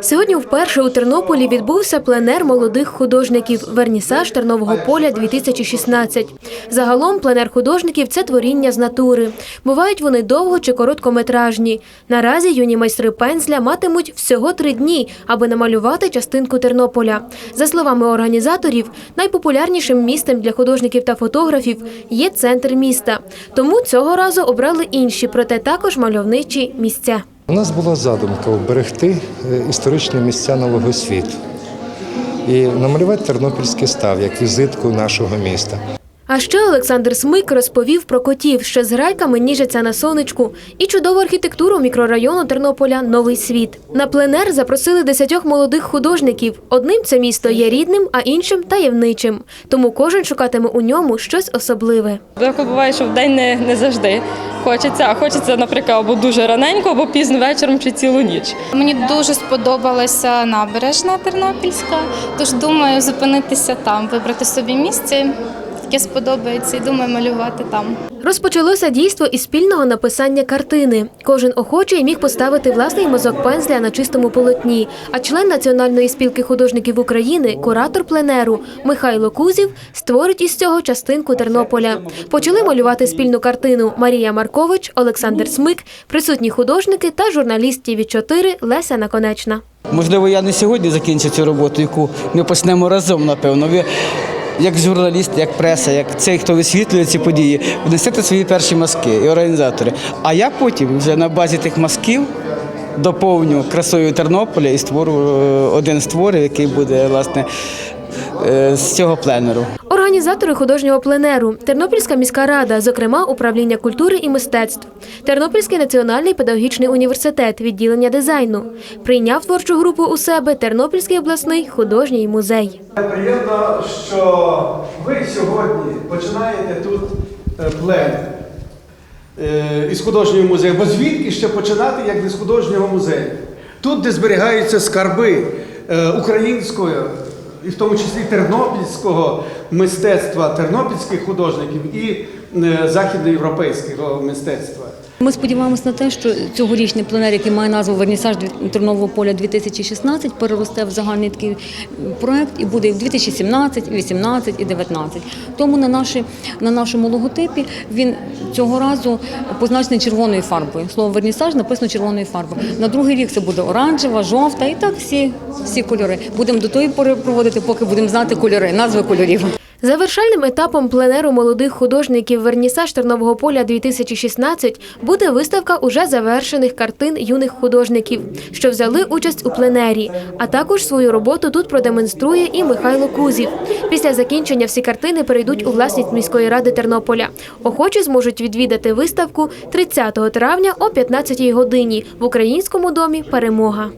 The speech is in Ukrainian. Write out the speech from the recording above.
Сьогодні вперше у Тернополі відбувся пленер молодих художників Вернісаж Тернового поля 2016. Загалом пленер художників це творіння з натури. Бувають вони довго чи короткометражні. Наразі юні майстри пензля матимуть всього три дні, аби намалювати частинку Тернополя. За словами організаторів, найпопулярнішим місцем для художників та фотографів є центр міста. Тому цього разу обрали інші, проте також мальовничі місця. У нас була задумка вберегти е, історичні місця нового світу і намалювати Тернопільський став як візитку нашого міста. А ще Олександр Смик розповів про котів, що з грайками ніжаться на сонечку, і чудову архітектуру мікрорайону Тернополя Новий світ. На пленер запросили десятьох молодих художників. Одним це місто є рідним, а іншим таємничим. Тому кожен шукатиме у ньому щось особливе. Деколи буває, що в день не, не завжди хочеться, а хочеться, наприклад, або дуже раненько, або пізно вечором чи цілу ніч. Мені дуже сподобалася набережна Тернопільська, тож думаю зупинитися там, вибрати собі місце, яке сподобається, і думаю малювати там. Розпочалося дійство із спільного написання картини. Кожен охочий міг поставити власний мазок пензля на чистому полотні. А член Національної спілки художників України, куратор пленеру Михайло Кузів, створить із цього частинку Тернополя. Почали малювати спільну картину Марія Маркович, Олександр Смик, присутні художники та журналіст ТІВІ 4 Леся Наконечна. Можливо, я не сьогодні закінчу цю роботу, яку ми почнемо разом, напевно. Як журналіст, як преса, як цей, хто висвітлює ці події, внесете свої перші мазки і організатори. А я потім вже на базі тих мазків доповню красою Тернополя і створю е, один з творів, який буде власне з цього пленеру. Організатори художнього пленеру, Тернопільська міська рада, зокрема управління культури і мистецтв, Тернопільський національний педагогічний університет, відділення дизайну, прийняв творчу групу у себе Тернопільський обласний художній музей. Приємно, що ви сьогодні починаєте тут е, плен е, із художнього музею. Бо звідки ще починати, як не з художнього музею? Тут, де зберігаються скарби е, українського, і в тому числі тернопільського мистецтва, тернопільських художників і е, західноєвропейського мистецтва. Ми сподіваємось на те, що цьогорічний пленер, який має назву Вернісаж Тернового поля 2016, переросте в загальний такий проект і буде і в 2017, і 18, і 19. Тому на, наші, на нашому логотипі він цього разу позначений червоною фарбою. Слово вернісаж написано червоною фарбою. На другий рік це буде оранжева, жовта і так всі, всі кольори. Будемо до тої пори проводити, поки будемо знати кольори, назви кольорів. Завершальним етапом пленеру молодих художників Вернісаж Тернового поля 2016 буде виставка уже завершених картин юних художників, що взяли участь у пленері. А також свою роботу тут продемонструє і Михайло Кузів. Після закінчення всі картини перейдуть у власність міської ради Тернополя. Охочі зможуть відвідати виставку 30 травня о 15 годині в українському домі Перемога.